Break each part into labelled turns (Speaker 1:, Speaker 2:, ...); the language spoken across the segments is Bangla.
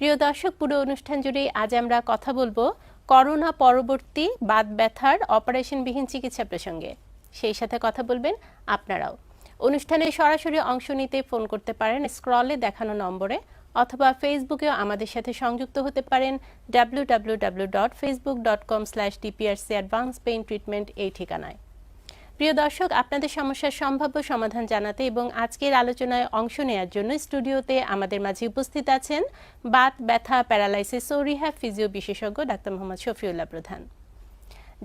Speaker 1: প্রিয় দর্শক, পুরো অনুষ্ঠান জুড়েই আজ আমরা কথা বলব করোনা পরবর্তী বাত ব্যথার অপারেশনবিহীন চিকিৎসা প্রসঙ্গে। সেই সাথে কথা বলবেন আপনারাও। অনুষ্ঠানে সরাসরি অংশ নিতে ফোন করতে পারেন, স্ক্রলে দেখানো নম্বরে অথবা ফেসবুকেও আমাদের সাথে সংযুক্ত হতে পারেন W W W dot Facebook dot com slash DPRC advance pain treatment এই ঠিকানায়। প্রিয় দর্শক, আপনাদের সমস্যার সম্ভাব্য সমাধান জানাতে এবং আজকের আলোচনায় অংশ নেওয়ার জন্য স্টুডিওতে আমাদের মাঝে উপস্থিত আছেন বাত, ব্যথা, প্যারালাইসিস ও রিহ্যাব ফিজিও বিশেষজ্ঞ ডাক্তার মোহাম্মদ শফিউল্লাহ প্রধান।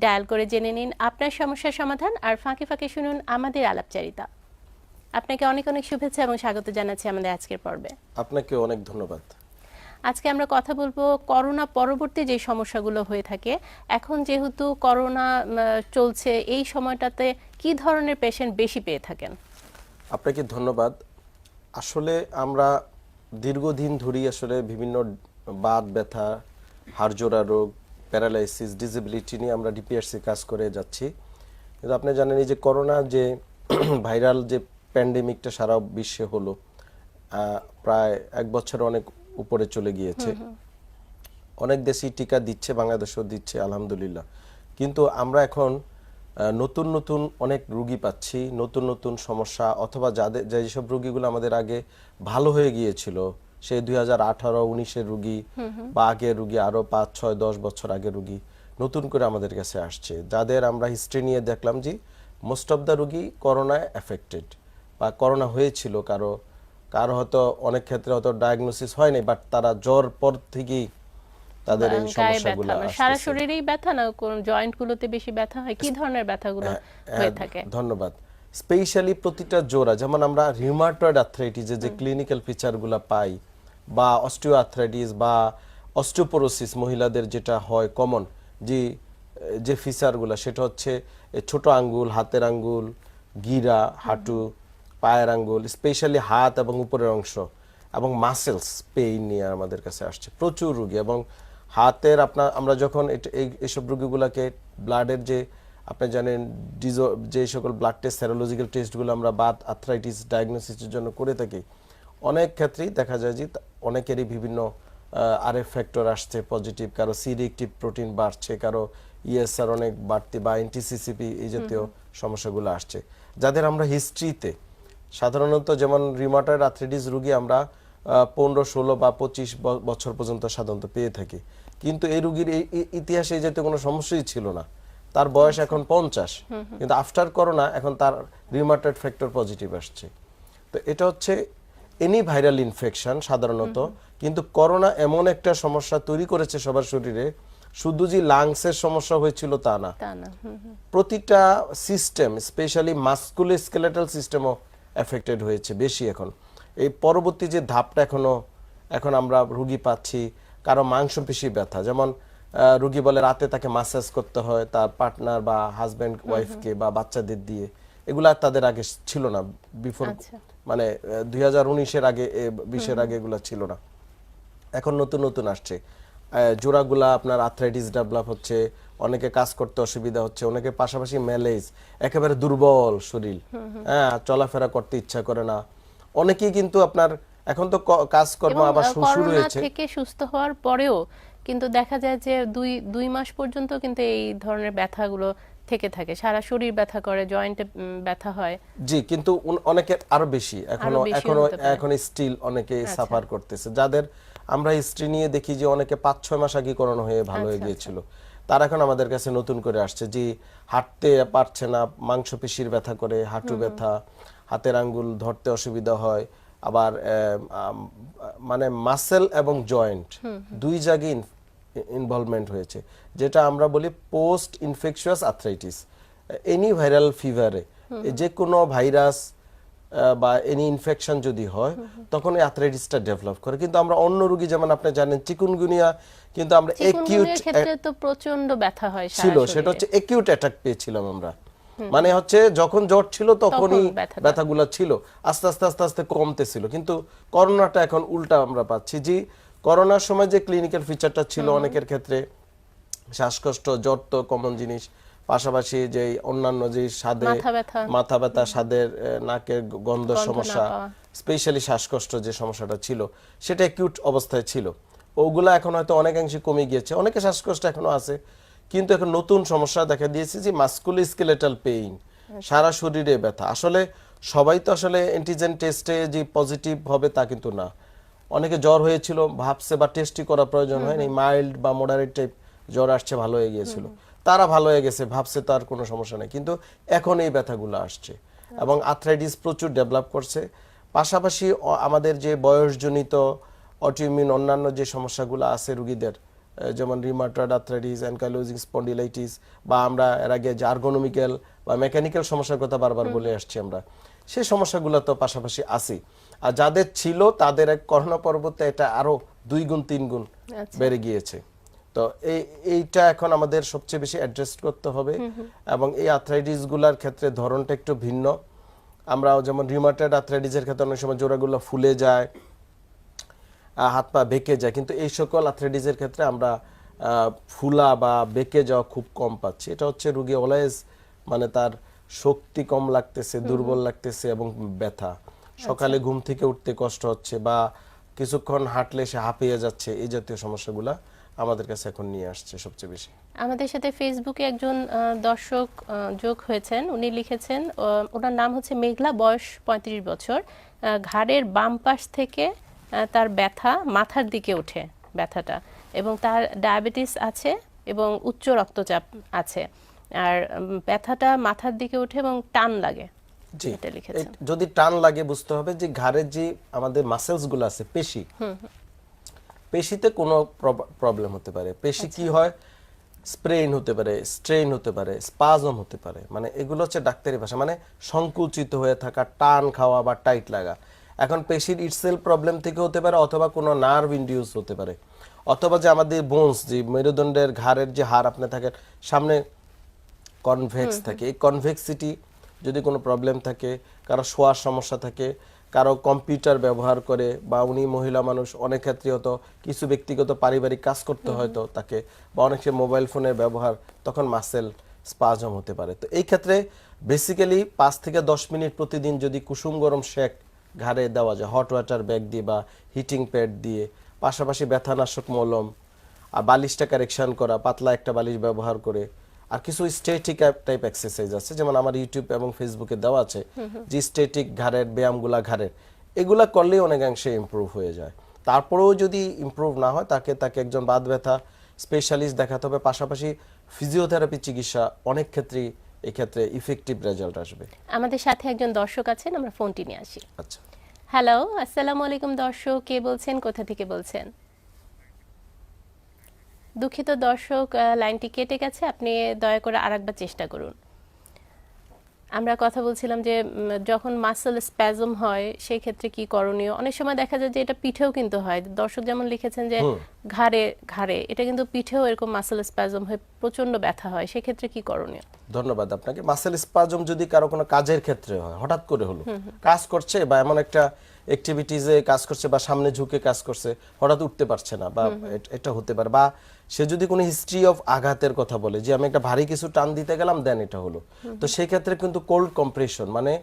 Speaker 1: ডায়াল করে জেনে নিন আপনার সমস্যার সমাধান আর ফাঁকে ফাঁকে শুনুন আমাদের আলাপচারিতা। আপনাকে অনেক অনেক শুভেচ্ছা এবং স্বাগত জানাচ্ছি আমাদের আজকের পর্বে।
Speaker 2: আপনাকে অনেক ধন্যবাদ।
Speaker 1: আজকে আমরা কথা বলব করোনা পরবর্তী যে সমস্যাগুলো হয়ে থাকে। এখন যেহেতু করোনা চলছে, এই সময়টাতে কি ধরনের পেশেন্ট বেশি পেয়ে থাকেন?
Speaker 2: আপনাকে ধন্যবাদ। আসলে আমরা দীর্ঘদিন ধরেই আসলে বিভিন্ন বাত, ব্যথা, হাড়জোড়া রোগ, প্যারালাইসিস, ডিসেবিলিটি নিয়ে আমরা ডিপিআরসি কাজ করে যাচ্ছি। কিন্তু আপনি জানেন, এই যে করোনা যে ভাইরাল যে প্যান্ডেমিকটা সারা বিশ্বে হলো প্রায় এক বছর অনেক উপরে চলে গিয়েছে। অনেক দেশই টিকা দিচ্ছে বাংলাদেশও দিচ্ছে আলহামদুলিল্লাহ। কিন্তু আমরা এখন নতুন নতুন অনেক রুগী পাচ্ছি নতুন নতুন সমস্যা অথবা যাদের যেসব রুগীগুলো আমাদের আগে ভালো হয়ে গিয়েছিল সেই দুই হাজার আঠারো উনিশের রুগী বা আগের রুগী আরও পাঁচ ছয় দশ বছর আগে রুগী নতুন করে আমাদের কাছে আসছে। যাদের আমরা হিস্ট্রি নিয়ে দেখলাম যে মোস্ট অফ দ্য রুগী করোনায় এফেক্টেড বা করোনা হয়েছিল কারও কারও হয়তো অনেক ক্ষেত্রে হয়তো ডায়াগনোসিস হয়নি বাট তারা জ্বর পর থেকেই তাদের এই সমস্যাগুলো
Speaker 1: মানে সারা শরীরেই ব্যথা না? কোন জয়েন্ট গুলোতে বেশি ব্যথা হয়? কি ধরনের ব্যথাগুলো হয়ে
Speaker 2: হ্যাঁ,
Speaker 1: থাকে?
Speaker 2: ধন্যবাদ। স্পেশালি প্রতিটা জোড়া যেমন আমরা রিউমাটয়েড আর্থ্রাইটিসের যে ক্লিনিক্যাল ফিচারগুলো পাই বা অস্টিও আর্থ্রাইটিস বা অস্টিওপোরোসিস মহিলাদের যেটা হয় কমন যে যে ফিচারগুলো সেটা হচ্ছে ছোট আঙ্গুল হাতের আঙ্গুল গিরা হাঁটু পায়ের আঙ্গুল স্পেশালি হাত এবং উপরের অংশ এবং মাসেলস পেইন নিয়ে আমাদের কাছে আসছে। প্রচুর রুগী এবং হাতের আপনার আমরা যখন এই এইসব রুগীগুলোকে ব্লাডের যে আপনি জানেন ডিজো যে সকল ব্লাড টেস্ট সেরোলজিক্যাল টেস্টগুলো আমরা বাত আর্থ্রাইটিস ডায়াগনোসিসের জন্য করে থাকি অনেক ক্ষেত্রেই দেখা যায় যে অনেকেরই বিভিন্ন আর এফ ফ্যাক্টর আসছে পজিটিভ কারও সি রিয়েক্টিভ প্রোটিন বাড়ছে কারও ইএসআর অনেক বাড়তি বা এনটিসিসিপি এই জাতীয় সমস্যাগুলো আসছে। যাদের আমরা হিস্ট্রিতে সাধারণত যেমন রিমাটয়েড আর্থ্রাইটিস রুগী আমরা পনেরো ষোলো বা পঁচিশ বছর পর্যন্ত সাধারণত পেয়ে থাকি। কিন্তু এই রুগীর এই ইতিহাসে জাতীয় কোনো সমস্যাই ছিল না। তার বয়স এখন পঞ্চাশ। কিন্তু আফটার করোনা এখন তার রিমাটয়েড ফ্যাক্টর পজিটিভ আসছে। তো এটা হচ্ছে এনি ভাইরাল ইনফেকশন সাধারণত। কিন্তু করোনা এমন একটা সমস্যা তৈরি করেছে সবার শরীরে শুধু যে লাংসের সমস্যা হয়েছিল তা না। প্রতিটা সিস্টেম স্পেশালি মাস্কুলো স্কেলেটাল সিস্টেমও এফেক্টেড হয়েছে বেশি এখন। এই পরবর্তী যে ধাপটা এখনও এখন আমরা রুগী পাচ্ছি কারও মাংসপেশি ব্যথা। যেমন রুগী বলে রাতে তাকে মাসাজ করতে হয় তার পার্টনার বা হাজব্যান্ড ওয়াইফকে বা বাচ্চাদের দিয়ে। এগুলা তাদের আগে ছিল না বিফোর
Speaker 1: আচ্ছা।
Speaker 2: মানে দুই হাজার উনিশের আগে বিশের আগে এগুলা ছিল না। এখন নতুন নতুন আসছে। জোড়াগুলা আপনার আর্থ্রাইটিস ডেভেলপ হচ্ছে অনেকে কাজ করতে অসুবিধা হচ্ছে অনেকে পাশাপাশি ম্যালেজ একেবারে দুর্বল শরীর। হ্যাঁ চলাফেরা করতে ইচ্ছা করে না। অনেকেই কিন্তু আপনার এখন তো কাজকর্ম আবার শুরু হয়েছে
Speaker 1: থেকে সুস্থ হওয়ার পরেও কিন্তু দেখা যায় যে দুই দুই মাস পর্যন্ত কিন্তু এই ধরনের ব্যথাগুলো থেকে থাকে। সারা শরীর ব্যথা করে জয়েন্টে ব্যথা হয়।
Speaker 2: জি কিন্তু অনেকের আরও বেশি। এখনও
Speaker 1: এখনও
Speaker 2: এখন স্টিল অনেকে সাফার করতেছে। যাদের আমরা হিস্ট্রি নিয়ে দেখি যে অনেকে পাঁচ ছয় মাস আগে করোনা হয়ে ভালো হয়ে
Speaker 1: আচ্ছা,
Speaker 2: গিয়েছিল। তারা এখন আমাদের কাছে নতুন করে আসছে যে হাঁটতে পারছে না মাংসপেশির ব্যথা করে হাঁটু ব্যথা হাতের আঙ্গুল ধরতে অসুবিধা হয় আবার মানে মাসেল এবং জয়েন্ট দুই জায়গায় ইনভলভমেন্ট হয়েছে। যেটা আমরা বলি post infectious arthritis any viral ফিভারে যে কোনো ভাইরাস বা এনি ইনফেকশন যদি হয় তখন এই আর্থ্রাইটিসটা ডেভেলপ করে। কিন্তু আমরা অন্য রোগী যেমন আপনি জানেন চিকুনগুনিয়া কিন্তু আমরা একিউট
Speaker 1: ক্ষেত্রে তো প্রচণ্ড ব্যথা হয়
Speaker 2: ছিল সেটা হচ্ছে একিউট অ্যাটাক পেয়েছিলাম আমরা। মানে হচ্ছে যখন জ্বর ছিল তখনই। ব্যথাগুলো ছিল। আস্তে আস্তে আস্তে আস্তে কমতেছিল কিন্তু করোনাটা এখন উল্টা আমরা পাচ্ছি যে করোনার সময় যে ক্লিনিক্যাল ফিচারটা ছিল অনেকের ক্ষেত্রে শ্বাসকষ্ট জ্বর তো কমন জিনিস পাশাপাশি যে অন্যান্য যে স্বাদে
Speaker 1: মাথা ব্যথা।
Speaker 2: স্বাদের নাকের গন্ধ
Speaker 1: গন্ধ
Speaker 2: সমস্যা স্পেশালি শ্বাসকষ্ট যে সমস্যাটা ছিল সেটা অ্যাকিউট অবস্থায় ছিল। ওগুলা এখন হয়তো অনেকাংশে কমে গিয়েছে। অনেকে শ্বাসকষ্ট এখনও আছে কিন্তু এখন নতুন সমস্যা দেখা দিয়েছে যে মাস্কুলি স্কেলেটাল পেইন সারা শরীরে ব্যথা। আসলে সবাই তো আসলে অ্যান্টিজেন টেস্টে যে পজিটিভ হবে তা কিন্তু না। অনেকে জ্বর হয়েছিল ভাবছে বা টেস্টই করা প্রয়োজন হয়নি মাইল্ড বা মডারেট টাইপ জ্বর আসছে ভালো হয়ে গিয়েছিল। তারা ভালো হয়ে গেছে ভাবছে তার কোনো সমস্যা নেই। কিন্তু এখন এই ব্যথাগুলো আসছে। এবং আর্থ্রাইটিস প্রচুর ডেভেলপ করছে। পাশাপাশি আমাদের যে বয়সজনিত অটিউমিন অন্যান্য যে সমস্যাগুলো আছে রুগীদের যেমন রিমাটয়েড আর্থ্রাইটিস অ্যানকাইলোজিং স্পন্ডিলাইটিস বা আমরা এর আগে যে আর্গোনমিক্যাল বা মেকানিক্যাল সমস্যার কথা বারবার বলে আসছি আমরা সেই সমস্যাগুলো তো পাশাপাশি আছে আর যাদের ছিল তাদের এক করোনা পরবর্তী এটা আরও দুই গুণ তিন গুণ বেড়ে গিয়েছে। তো এই এইটা এখন আমাদের সবচেয়ে বেশি অ্যাড্রেস করতে হবে। এবং এই আর্থ্রাইটিসগুলার ক্ষেত্রে ধরনটা একটু ভিন্ন। আমরা যেমন রিমাটেড আর্থ্রাইটিসের ক্ষেত্রে অনেক সময় জোড়াগুলো ফুলে যায় হাত পা বেঁকে যায় কিন্তু এই সকল আর্থ্রাইটিসের ক্ষেত্রে আমরা ফুলা বা বেঁকে যাওয়া খুব কম পাচ্ছি। এটা হচ্ছে রুগী অলওয়েজ মানে তার শক্তি কম লাগতেছে দুর্বল লাগতেছে এবং ব্যথা। সকালে ঘুম থেকে উঠতে কষ্ট হচ্ছে বা কিছুক্ষণ হাঁটলে সে হাঁপিয়ে যাচ্ছে এই জাতীয় সমস্যাগুলা। আমাদের কাছে এখন নিয়ে আসছে সবচেয়ে বেশি।
Speaker 1: আমাদের সাথে ফেসবুকে একজন দর্শক যোগ হয়েছেন। উনি লিখেছেন ওনার নাম হচ্ছে মেঘলা বয়স পঁয়ত্রিশ বছর। ঘাড়ের বাম পাশ থেকে তার ব্যথা মাথার দিকে ওঠে ব্যথাটা এবং তার ডায়াবেটিস আছে এবং উচ্চ রক্তচাপ আছে। আর ব্যথাটা মাথার দিকে ওঠে এবং টান লাগে।
Speaker 2: জি।
Speaker 1: এটা লিখেছেন।
Speaker 2: এই যদি টান লাগে বুঝতে হবে যে ঘাড়ের যে আমাদের মাসেলসগুলো আছে পেশি পেশিতে কোনো প্রবলেম হতে পারে। পেশি কি হয়? স্প্রেইন হতে পারে স্ট্রেইন হতে পারে স্পাজম হতে পারে। মানে এগুলো হচ্ছে ডাক্তারি ভাষা। মানে সংকুচিত হয়ে থাকা টান খাওয়া বা টাইট লাগা। এখন পেশির ইটসেল প্রবলেম থেকে হতে পারে অথবা কোনো নার্ভ ইনডিউস হতে পারে। অথবা যে আমাদের বোনস যে মেরুদণ্ডের ঘাড়ের যে হাড় আপনি থাকে সামনে কনভেক্স থাকে। এই কনভেক্সিটি যদি কোনো প্রবলেম থাকে কারও শোয়ার সমস্যা থাকে কারও কম্পিউটার ব্যবহার করে বা উনি মহিলা মানুষ অনেক ক্ষেত্রে হয়তো কিছু ব্যক্তিগত পারিবারিক কাজ করতে হয়তো তাকে বা অনেক মোবাইল ফোনের ব্যবহার তখন মাসেল স্পাজম হতে পারে। তো এই ক্ষেত্রে বেসিক্যালি পাঁচ থেকে দশ মিনিট প্রতিদিন যদি কুসুম গরম শেক ঘাড়ে দেওয়া যায় হট ওয়াটার ব্যাগ দিয়ে বা হিটিং প্যাড দিয়ে পাশাপাশি ব্যথানাশক মলম আর বালিশটা কারেকশন করা পাতলা একটা বালিশ ব্যবহার করে আর কিছু স্টেটিক টাইপ এক্সারসাইজ আছে যেমন আমার ইউটিউব এবং ফেসবুকে দেওয়া আছে যে স্টেটিক ঘাড়ের ব্যায়ামগুলা ঘাড়ের এগুলা করলেই অনেকাংশে ইমপ্রুভ হয়ে যায়। তারপরেও যদি ইমপ্রুভ না হয় তাকে তাকে একজন বাত ব্যথা স্পেশালিস্ট দেখাতে হবে। পাশাপাশি ফিজিওথেরাপি চিকিৎসা অনেক ক্ষেত্রেই এক্ষেত্রে ইফেক্টিভ রেজাল্ট আসবে।
Speaker 1: আমাদের সাথে একজন দর্শক আছেন আমরা ফোনটি নিয়ে আসি।
Speaker 2: আচ্ছা।
Speaker 1: হ্যালো আসসালামু আলাইকুম দর্শক কে বলছেন কোথা থেকে বলছেন? দুঃখিত দর্শক লাইনটি কেটে গেছে। আপনি দয়া করে আরেকবার চেষ্টা করুন। আমরা কথা বলছিলাম যে যখন মাসেল স্প্যাজম হয় সেই ক্ষেত্রে কি করণীয়? অনেক সময় দেখা যায় যে এটা পিঠেও কিন্তু হয়। দর্শক যেমন লিখেছেন যে ঘাড়ে ঘাড়ে এটা কিন্তু পিঠেও এরকম মাসেল স্প্যাজম হয়ে প্রচণ্ড ব্যথা হয়। সেক্ষেত্রে কি করণীয়?
Speaker 2: ধন্যবাদ আপনাকে। মাসেল স্প্যাজম যদি কারও কোনো কাজের ক্ষেত্রে হয় হঠাৎ করে হলো কাজ করছে বা এমন একটা অ্যাক্টিভিটিজে কাজ করছে বা সামনে ঝুঁকে কাজ করছে হঠাৎ উঠতে পারছে না বা এটা হতে পারে। বা সে যদি কোনো হিস্ট্রি অফ আঘাতের কথা বলে যে আমি একটা ভারী কিছু টান দিতে গেলাম দেন এটা হলো। তো সেই ক্ষেত্রে কিন্তু কোল্ড কম্প্রেশন মানে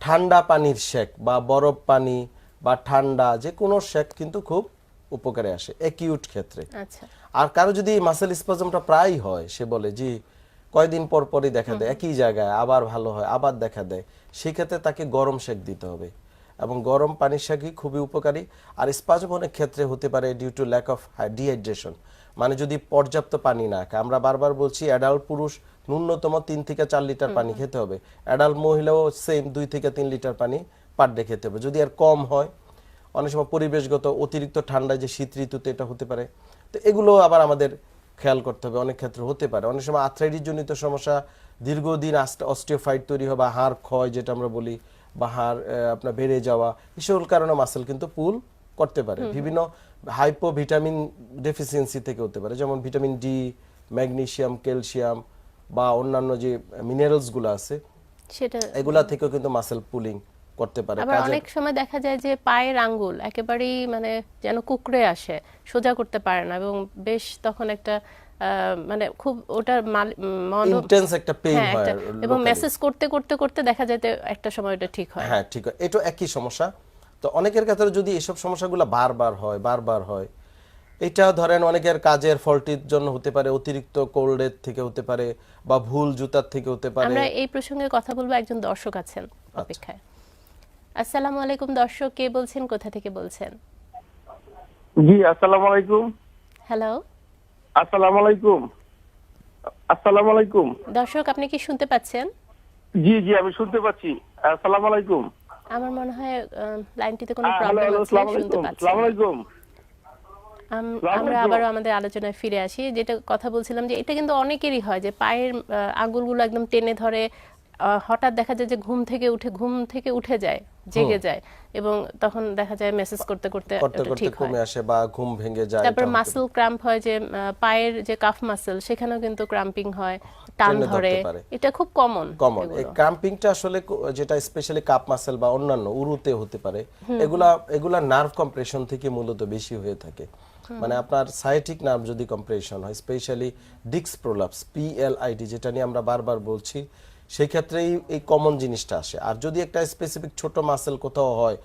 Speaker 2: ঠান্ডা পানির শেক বা বরফ পানি বা ঠান্ডা যে কোনো শেক কিন্তু খুব উপকারে আসে অ্যাকিউট ক্ষেত্রে।
Speaker 1: আচ্ছা।
Speaker 2: আর কারও যদি মাসেল স্পাজমটা প্রায় হয় সে বলে জি কয়দিন পর পরই দেখা দেয় একই জায়গায় আবার ভালো হয় আবার দেখা দেয় সেক্ষেত্রে তাকে গরম শেক দিতে হবে। এবং গরম পানির শেকই খুবই উপকারী। আর স্পাজম অনেক ক্ষেত্রে হতে পারে due to lack of dehydration মানে যদি পর্যাপ্ত পানি না খায়। আমরা বারবার বলছি অ্যাডাল্ট পুরুষ ন্যূনতম তিন থেকে চার লিটার পানি খেতে হবে। অ্যাডাল্ট মহিলাও সেম দুই থেকে তিন লিটার পানি পার ডে খেতে হবে। যদি আর কম হয় অনেক সময় পরিবেশগত অতিরিক্ত ঠান্ডায় যে শীত ঋতুতে এটা হতে পারে। তো এগুলো আবার আমাদের খেয়াল করতে হবে। অনেক ক্ষেত্রে হতে পারে। অনেক সময় আর্থ্রাইটিস জনিত সমস্যা দীর্ঘদিন অস্টিওফাইট তৈরি হয় বা হাড় ক্ষয় যেটা আমরা বলি বা হাড় আপনার বেড়ে যাওয়া সকল কারণে মাসেল কিন্তু পুল করতে পারে। বিভিন্ন হাইপো ভিটামিন ডেফিসিয়েন্সি থেকে হতে পারে যেমন ভিটামিন ডি ম্যাগনেসিয়াম ক্যালসিয়াম বা অন্যান্য যে মিনারেলসগুলো আছে
Speaker 1: সেটা
Speaker 2: এগুলা থেকেও কিন্তু মাসেল পুলিং করতে পারে।
Speaker 1: আবার অনেক সময় দেখা যায় যে পায়ের আঙ্গুল একেবারেই মানে যেন কুকড়ে আসে সোজা করতে পারে না এবং বেশ তখন একটা মানে খুব ওটার মন
Speaker 2: ইন্টেন্স একটা পেইন
Speaker 1: হ্যাঁ
Speaker 2: হয়
Speaker 1: এবং মেসেজ করতে করতে করতে দেখা যায় যে একটা সময় ওটা ঠিক হয়।
Speaker 2: হ্যাঁ ঠিক এটা একই সমস্যা। তো অনেকের ক্ষেত্রে যদি এসব সমস্যাগুলো বারবার হয় বারবার হয় এটা ধরেন অনেকের কাজের ফল্টির জন্য হতে পারে অতিরিক্ত কোল্ডের থেকে হতে পারে বা ভুল জুতার থেকে হতে পারে।
Speaker 1: আমরা এই প্রসঙ্গে কথা বলব একজন দর্শক আছেন অপেক্ষায়। আসসালামু আলাইকুম দর্শক কে বলছেন কোথা থেকে বলছেন?
Speaker 3: জি আসসালামু আলাইকুম।
Speaker 1: হ্যালো
Speaker 3: আসসালামু আলাইকুম। আসসালামু আলাইকুম।
Speaker 1: দর্শক আপনি কি শুনতে পাচ্ছেন?
Speaker 3: জি জি আমি শুনতে পাচ্ছি। আসসালামু আলাইকুম।
Speaker 1: আমার মনে হয় লাইনটিতে কোনো প্রবলেম শুনতে পাচ্ছি
Speaker 3: আসসালামু আলাইকুম।
Speaker 1: আমরা। আবারও আমাদের আলোচনায় ফিরে আসি। যেটা কথা বলছিলাম যে এটা কিন্তু অনেকেরই হয় যে পায়ের আঙুলগুলো একদম টেনে ধরে হঠাৎ দেখা যায় যে ঘুম থেকে উঠে ঘুম থেকে উঠে যায় জেগে যায় এবং তখন দেখা যায় মেসেজ করতে করতে ঠিক
Speaker 2: কমে আসে বা ঘুম ভেঙে যায়
Speaker 1: তারপর মাসল ক্রাম্প হয় যে পায়ের যে কাফ মাসল সেখানেও কিন্তু ক্রাম্পিং হয় টান ধরে। এটা খুব কমন
Speaker 2: কমন এই ক্রাম্পিংটা আসলে যেটা স্পেশালি কাপ মাসেল বা অন্যান্য উরুতে হতে পারে এগুলা এগুলা নার্ভ কম্প্রেশন থেকে মূলত বেশি হয়ে থাকে। মানে আপনার সাইটিক নার্ভ যদি কম্প্রেশন হয় স্পেশালি ডিক্স প্রোলাপস পিএলআইডি যেটা নিয়ে আমরা বারবার বলছি সেই ক্ষেত্রেই এই কমন জিনিসটা আসে। আর যদি একটা স্পেসিফিক ছোট মাসেল কোথাও হয়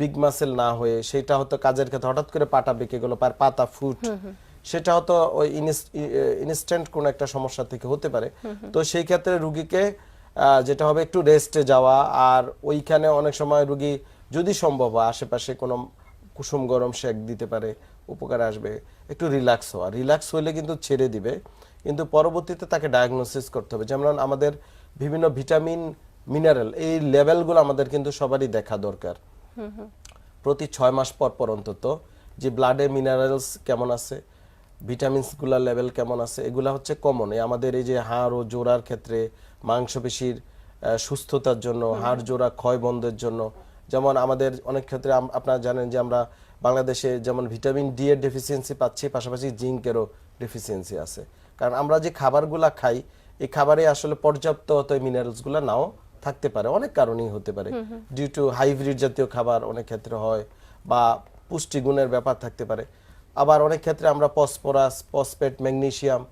Speaker 2: বিগ মাসেল না হয়ে সেটা হয়তো কাজের ক্ষেত্রে হঠাৎ করে পাটা বেঁকে গেল পার পাতা ফুট সেটা হয়তো ওই ইনস্ট্যান্ট কোনো একটা সমস্যা থেকে হতে পারে। তো সেই ক্ষেত্রে রুগীকে যেটা হবে একটু রেস্টে যাওয়া আর ওইখানে অনেক সময় রুগী যদি সম্ভব হয় আশেপাশে কোনো কুসুম গরম শেক দিতে পারে উপকার আসবে একটু রিল্যাক্স হওয়া। রিল্যাক্স হলে কিন্তু ছেড়ে দিবে কিন্তু পরবর্তীতে তাকে ডায়াগনোসিস করতে হবে। যেমন আমাদের বিভিন্ন ভিটামিন মিনারেল এই লেভেলগুলো আমাদের কিন্তু সবারই দেখা দরকার। প্রতি ছয় মাস পর পর অন্তত যে ব্লাডে মিনারেলস কেমন আছে ভিটামিনসগুলোর লেভেল কেমন আছে এগুলা হচ্ছে কমন এই আমাদের এই যে হাড় ও জোড়ার ক্ষেত্রে মাংসপেশির সুস্থতার জন্য হাড় জোড়া ক্ষয় বন্ধের জন্য যেমন আমাদের অনেক ক্ষেত্রে আপনারা জানেন যে আমরা বাংলাদেশে যেমন ভিটামিন ডি এর ডেফিসিয়েন্সি পাচ্ছি পাশাপাশি জিঙ্কেরও ডেফিসিয়েন্সি আছে। কারণ আমরা যে খাবারগুলা খাই এই খাবারে আসলে পর্যাপ্ত অত মিনারেলসগুলো নাও থাকতে পারে। অনেক কারণেই হতে পারে। ডিউ টু হাইব্রিড জাতীয় খাবার অনেক ক্ষেত্রে হয় বা পুষ্টিগুণের ব্যাপার থাকতে পারে। আবার অনেক ক্ষেত্রে আমরা ফসফরাস ফসফেট ম্যাগনেসিয়াম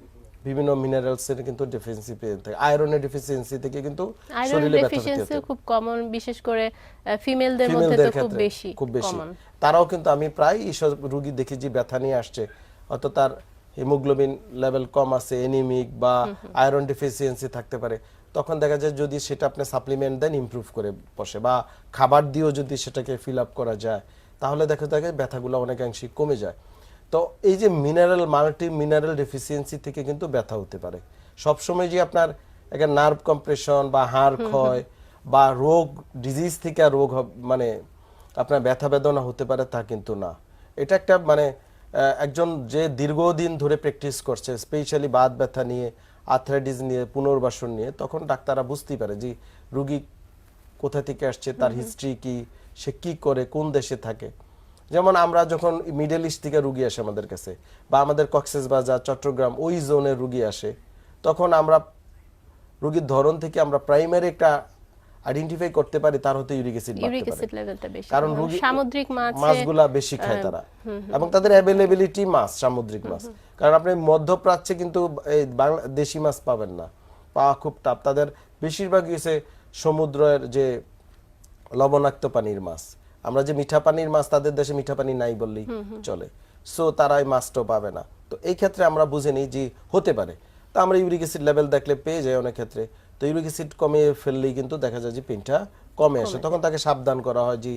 Speaker 2: বিভিন্ন মিনারেলসের কিন্তু ডেফিসিয়েন্সি পেয়ে থাকি। আয়রনের ডেফিসিয়েন্সি থেকে কিন্তু শরীরে ব্যথা
Speaker 1: ডেফিসিয়েন্সি
Speaker 2: হতে
Speaker 1: খুব কমন বিশেষ করে ফিমেলদের মধ্যে তো খুব বেশি
Speaker 2: খুব বেশি। তারাও কিন্তু আমি প্রায় এইসব রুগী দেখি যে ব্যথা নিয়ে আসছে। অত তার হিমোগ্লোবিন লেভেল কম আছে এনিমিক বা আয়রন ডেফিসিয়েন্সি থাকতে পারে তখন দেখা যায় যদি সেটা আপনি সাপ্লিমেন্ট দেন ইমপ্রুভ করে বসে বা খাবার দিয়েও যদি সেটাকে ফিল আপ করা যায় তাহলে দেখা যায় ব্যথাগুলো অনেকাংশে কমে যায়। তো এই যে মিনারেল মাল্টি মিনারেল ডেফিসিয়েন্সি থেকে কিন্তু ব্যথা হতে পারে। সবসময় যে আপনার একটা নার্ভ কম্প্রেশন বা হাড় ক্ষয় বা রোগ ডিজিজ থেকে রোগ মানে আপনার ব্যথা বেদনা হতে পারে তা কিন্তু না। এটা একটা মানে একজন যে দীর্ঘদিন ধরে প্র্যাকটিস করছে স্পেশালি বাত ব্যথা নিয়ে আর্থ্রাইটিস নিয়ে পুনর্বাসন নিয়ে তখন ডাক্তাররা বুঝতেই পারে যে রুগী কোথা থেকে আসছে তার হিস্ট্রি কি সে কি করে কোন দেশে থাকে। যেমন আমরা যখন মিডল ইস্ট থেকে রুগী আসে আমাদের কাছে বা আমাদের কক্সেস বাজার চট্টগ্রাম ওই জোনের রুগী আসে তখন আমরা রুগীর ধরন থেকে আমরা প্রাইমারি একটা আইডেন্টিফাই করতে পারি তার হতে ইউরিক অ্যাসিড
Speaker 1: ইউরিক
Speaker 2: বাড়তে পারে।
Speaker 1: অ্যাসিড লেভেলটা বেশি।
Speaker 2: কারণ রুগী
Speaker 1: সামুদ্রিক মাছ
Speaker 2: মাছগুলা বেশি খায় তারা। এবং তাদের অ্যাভেলেবিলিটি মাছ সামুদ্রিক মাছ। কারণ আপনি মধ্যপ্রাচ্যে কিন্তু এই বাংলা দেশি মাছ পাবেন না। পাওয়া খুব টাপ তাদের বেশিরভাগই হচ্ছে সমুদ্রের যে লবণাক্ত পানির মাছ। আমরা যে মিঠা পানির মাছ তাদের দেশে মিঠা পানি নাই বললেই চলে। সো তারা এই মাছটাও পাবে না। তো এই ক্ষেত্রে আমরা বুঝে নিই যে হতে পারে। তো আমরা ইউরিক অ্যাসিড লেভেল দেখলে পেয়ে যাই অনেক ক্ষেত্রে। তো ইউরিক অ্যাসিড কমিয়ে ফেললেই কিন্তু দেখা যায় যে পেনটা কমে আসে। তখন তাকে সাবধান করা হয় যে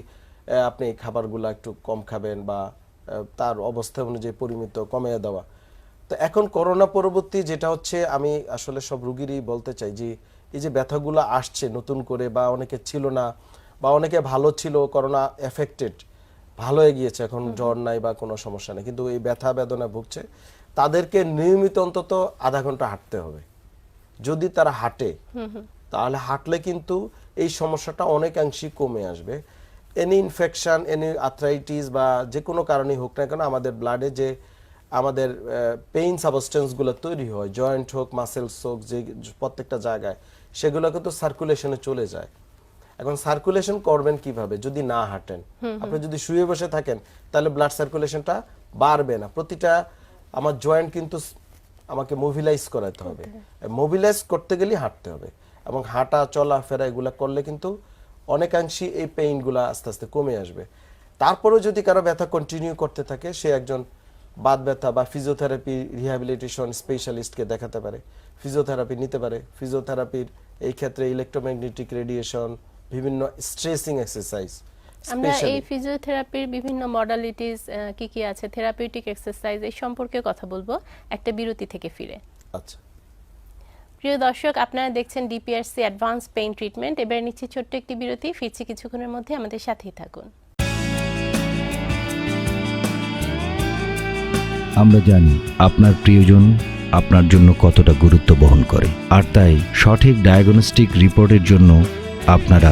Speaker 2: আপনি এই খাবারগুলো একটু কম খাবেন বা তার অবস্থা অনুযায়ী পরিমিত কমিয়ে দেওয়া। তো এখন করোনা পরবর্তী যেটা হচ্ছে আমি আসলে সব রুগীরই বলতে চাই যে এই যে ব্যথাগুলো আসছে নতুন করে বা অনেকে ছিল না বা অনেকে ভালো ছিল করোনা এফেক্টেড ভালো হয়ে গিয়েছে এখন জ্বর নাই বা কোনো সমস্যা নেই। কিন্তু এই ব্যথা বেদনা ভুগছে তাদেরকে নিয়মিত অন্তত আধা ঘণ্টা হাঁটতে হবে। যদি তারা হাঁটে তাহলে হাঁটলে কিন্তু এই সমস্যাটা অনেকাংশই কমে আসবে। এনি ইনফেকশন এনি আর্থ্রাইটিস বা যে কোনো কারণেই হোক না কেন আমাদের ব্লাডে যে আমাদের পেইন সাবস্টেন্সগুলো তৈরি হয় জয়েন্ট হোক মাসেলস হোক যে প্রত্যেকটা জায়গায় সেগুলো কিন্তু সার্কুলেশনে চলে যায়। এখন সার্কুলেশন করবেন কীভাবে? যদি না হাঁটেন। আপনি যদি শুয়ে বসে থাকেন তাহলে ব্লাড সার্কুলেশনটা বাড়বে না। প্রতিটা আমার জয়েন্ট কিন্তু আমাকে মোবিলাইজ করাতে হবে। মোবিলাইজ করতে গেলে হাঁটতে হবে। এবং হাঁটা চলা ফেরা এগুলা করলে কিন্তু অনেকাংশই এই পেইনগুলো আস্তে আস্তে কমে আসবে। তারপরেও যদি কারও ব্যথা কন্টিনিউ করতে থাকে সে একজন বাত ব্যথা বা ফিজিওথেরাপি রিহ্যাবিলিটেশন স্পেশালিস্টকে দেখাতে পারে। ফিজিওথেরাপি নিতে পারে। ফিজিওথেরাপির এই ক্ষেত্রে ইলেকট্রোম্যাগনেটিক রেডিয়েশন বিভিন্ন স্ট্রেসিং এক্সারসাইজ
Speaker 1: আমরা এই ফিজিওথেরাপির বিভিন্ন মডালিটিস কি কি আছে? থেরাপিউটিক এক্সারসাইজ এই সম্পর্কে কথা বলব একটা বিরতি থেকে ফিরে।
Speaker 2: আচ্ছা।
Speaker 1: প্রিয় দর্শক আপনারা দেখছেন ডিপিআরসি অ্যাডভান্স পেইন ট্রিটমেন্ট এবারে নিচ্ছে ছোট্ট একটি বিরতি। ফিরছি কিছুক্ষণের মধ্যে আমাদের সাথেই থাকুন।
Speaker 4: আমরা জানি আপনার প্রিয়জন আপনার জন্য কতটা গুরুত্ব বহন করে। আর তাই সঠিক ডায়াগনস্টিক রিপোর্টের জন্য আপনারা